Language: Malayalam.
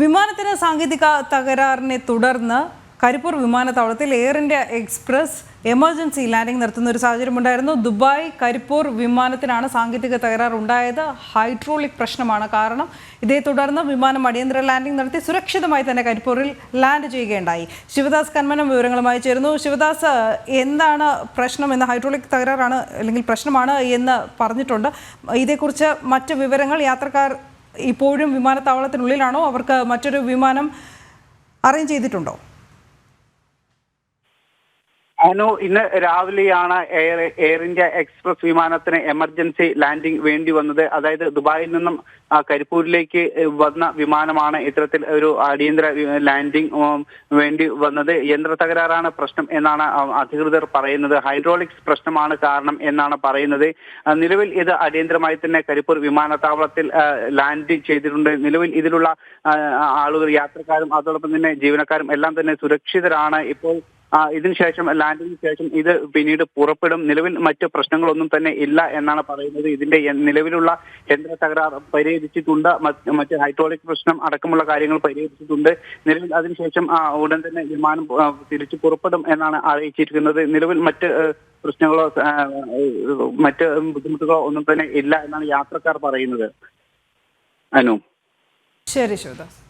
വിമാനത്തിന് സാങ്കേതിക തകരാറിനെ തുടർന്ന് കരിപ്പൂർ വിമാനത്താവളത്തിൽ Air India Express emergency landing നടത്തുന്ന ഒരു സാഹചര്യം ഉണ്ടായിരുന്നു. ദുബായ് കരിപ്പൂർ വിമാനത്തിനാണ് സാങ്കേതിക തകരാർ ഉണ്ടായത്. ഹൈഡ്രോളിക് പ്രശ്നമാണ് കാരണം ഇതേ തുടർന്ന് വിമാനം അടിയന്തര ലാൻഡിംഗ് നടത്തി സുരക്ഷിതമായി തന്നെ കരിപ്പൂരിൽ ലാൻഡ് ചെയ്യുകയുണ്ടായി. ശിവദാസ് കന്മനം വിവരങ്ങളുമായി ചേരുന്നു. ശിവദാസ് എന്താണ് പ്രശ്നം എന്ന് ഹൈഡ്രോളിക് തകരാറാണ് അല്ലെങ്കിൽ പ്രശ്നമാണ് എന്ന് പറഞ്ഞിട്ടുണ്ട്. ഇതേക്കുറിച്ച് മറ്റ് വിവരങ്ങൾ യാത്രക്കാർ ഇപ്പോഴും വിമാനത്താവളത്തിനുള്ളിലാണോ? അവർക്ക് മറ്റൊരു വിമാനം അറേഞ്ച് ചെയ്തിട്ടുണ്ടോ? അനു ഇന്ന് രാവിലെയാണ് എയർ എയർ ഇന്ത്യ എക്സ്പ്രസ് വിമാനത്തിന് എമർജൻസി ലാൻഡിംഗ് വേണ്ടി വന്നത്. അതായത് ദുബായിൽ നിന്നും കരിപ്പൂരിലേക്ക് വന്ന വിമാനമാണ് ഇത്തരത്തിൽ ഒരു അടിയന്തര ലാൻഡിംഗ് വേണ്ടി വന്നത്. യന്ത്ര തകരാറാണ് പ്രശ്നം എന്നാണ് അധികൃതർ പറയുന്നത്. ഹൈഡ്രോളിക്സ് പ്രശ്നമാണ് കാരണം എന്നാണ് പറയുന്നത്. നിലവിൽ ഇത് അടിയന്തരമായി തന്നെ കരിപ്പൂർ വിമാനത്താവളത്തിൽ ലാൻഡ് ചെയ്തിട്ടുണ്ട്. നിലവിൽ ഇതിലുള്ള ആളുകൾ യാത്രക്കാരും അതോടൊപ്പം തന്നെ ജീവനക്കാരും എല്ലാം തന്നെ സുരക്ഷിതരാണ്. ഇപ്പോൾ ഇതിനുശേഷം ലാൻഡിങ്ങിന് ശേഷം ഇത് പിന്നീട് പുറപ്പെടും. നിലവിൽ മറ്റ് പ്രശ്നങ്ങളൊന്നും തന്നെ ഇല്ല എന്നാണ് പറയുന്നത്. ഇതിന്റെ നിലവിലുള്ള യന്ത്ര തകരാർ പരിഹരിച്ചിട്ടുണ്ട്. മറ്റ് ഹൈഡ്രോളിക് പ്രശ്നം അടക്കമുള്ള കാര്യങ്ങൾ പരിഹരിച്ചിട്ടുണ്ട്. നിലവിൽ അതിനുശേഷം ഉടൻ തന്നെ വിമാനം തിരിച്ചു പുറപ്പെടും എന്നാണ് അറിയിച്ചിരിക്കുന്നത്. നിലവിൽ മറ്റ് പ്രശ്നങ്ങളോ മറ്റ് ബുദ്ധിമുട്ടുകളോ ഒന്നും തന്നെ ഇല്ല എന്നാണ് യാത്രക്കാർ പറയുന്നത്. അനു. ശരി ശിവദാസ്.